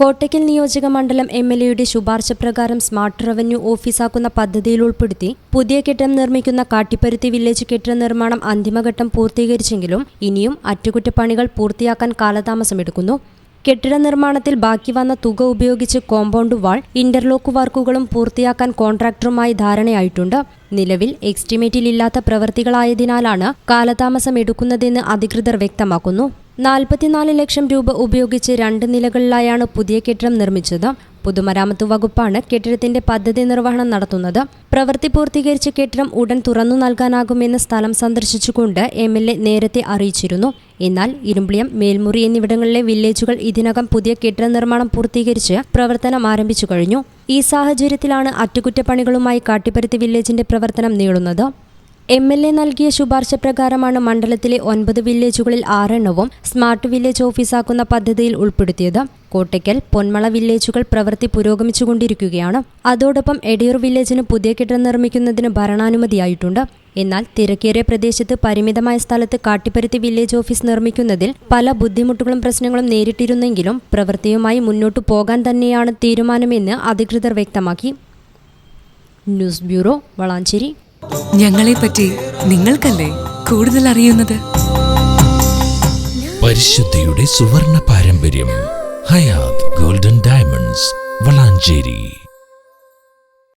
കോട്ടയ്ക്കൽ നിയോജക മണ്ഡലം M L എയുടെ ശുപാർശ പ്രകാരം സ്മാർട്ട് റവന്യൂ ഓഫീസാക്കുന്ന പദ്ധതിയിൽ ഉൾപ്പെടുത്തി പുതിയ കെട്ടിടം നിർമ്മിക്കുന്ന കാട്ടിപ്പരുത്തി വില്ലേജ് കെട്ടിട നിർമ്മാണം അന്തിമഘട്ടം പൂർത്തീകരിച്ചെങ്കിലും ഇനിയും അറ്റകുറ്റപ്പണികൾ പൂർത്തിയാക്കാൻ കാലതാമസമെടുക്കുന്നു. കെട്ടിട നിർമ്മാണത്തിൽ ബാക്കി വന്ന തുക ഉപയോഗിച്ച് കോമ്പൗണ്ട് വാൾ ഇന്റർലോക്ക് വർക്കുകളും പൂർത്തിയാക്കാൻ കോൺട്രാക്ടറുമായി ധാരണയായിട്ടുണ്ട്. നിലവിൽ എക്സ്റ്റിമേറ്റിൽ ഇല്ലാത്ത പ്രവൃത്തികളായതിനാലാണ് കാലതാമസം എടുക്കുന്നതെന്ന് അധികൃതർ വ്യക്തമാക്കുന്നു. നാൽപ്പത്തിനാല് ലക്ഷം രൂപ ഉപയോഗിച്ച് രണ്ട് നിലകളിലായാണ് പുതിയ കെട്ടിടം നിർമ്മിച്ചത്. പൊതുമരാമത്ത് വകുപ്പാണ് കെട്ടിടത്തിന്റെ പദ്ധതി നിർവഹണം നടത്തുന്നത്. പ്രവൃത്തി പൂർത്തീകരിച്ച കെട്ടിടം ഉടൻ തുറന്നു നൽകാനാകുമെന്ന് സ്ഥലം സന്ദർശിച്ചുകൊണ്ട് എം നേരത്തെ അറിയിച്ചിരുന്നു. എന്നാൽ ഇരുമ്പിളിയം മേൽമുറി എന്നിവിടങ്ങളിലെ വില്ലേജുകൾ ഇതിനകം പുതിയ കെട്ടിട നിർമ്മാണം പൂർത്തീകരിച്ച് പ്രവർത്തനം ആരംഭിച്ചു കഴിഞ്ഞു. ഈ സാഹചര്യത്തിലാണ് അറ്റകുറ്റപ്പണികളുമായി കാട്ടിപ്പരുത്തി വില്ലേജിന്റെ പ്രവർത്തനം നീളുന്നത്. എം എൽ എ നൽകിയ ശുപാർശ പ്രകാരമാണ് മണ്ഡലത്തിലെ ഒൻപത് വില്ലേജുകളിൽ ആറെണ്ണവും സ്മാർട്ട് വില്ലേജ് ഓഫീസാക്കുന്ന പദ്ധതിയിൽ ഉൾപ്പെടുത്തിയത്. കോട്ടയ്ക്കൽ പൊന്മള വില്ലേജുകൾ പ്രവൃത്തി പുരോഗമിച്ചുകൊണ്ടിരിക്കുകയാണ്. അതോടൊപ്പം എടിയൂർ വില്ലേജിന് പുതിയ കെട്ടിടം നിർമ്മിക്കുന്നതിന് ഭരണാനുമതിയായിട്ടുണ്ട്. എന്നാൽ തിരക്കേറിയ പ്രദേശത്ത് പരിമിതമായ സ്ഥലത്ത് കാട്ടിപ്പരുത്തി വില്ലേജ് ഓഫീസ് നിർമ്മിക്കുന്നതിൽ പല ബുദ്ധിമുട്ടുകളും പ്രശ്നങ്ങളും നേരിട്ടിരുന്നെങ്കിലും പ്രവൃത്തിയുമായി മുന്നോട്ടു പോകാൻ തന്നെയാണ് തീരുമാനമെന്ന് അധികൃതർ വ്യക്തമാക്കി. News bureau Valanchery. ഞങ്ങളെ പറ്റി നിങ്ങൾക്കല്ലേ കൂടുതൽ അറിയുന്നത്? പരിശുദ്ധിയുടെ സുവർണ പാരമ്പര്യം ഹയാത് ഗോൾഡൻ ഡയമണ്ട്സ് വളാഞ്ചേരി.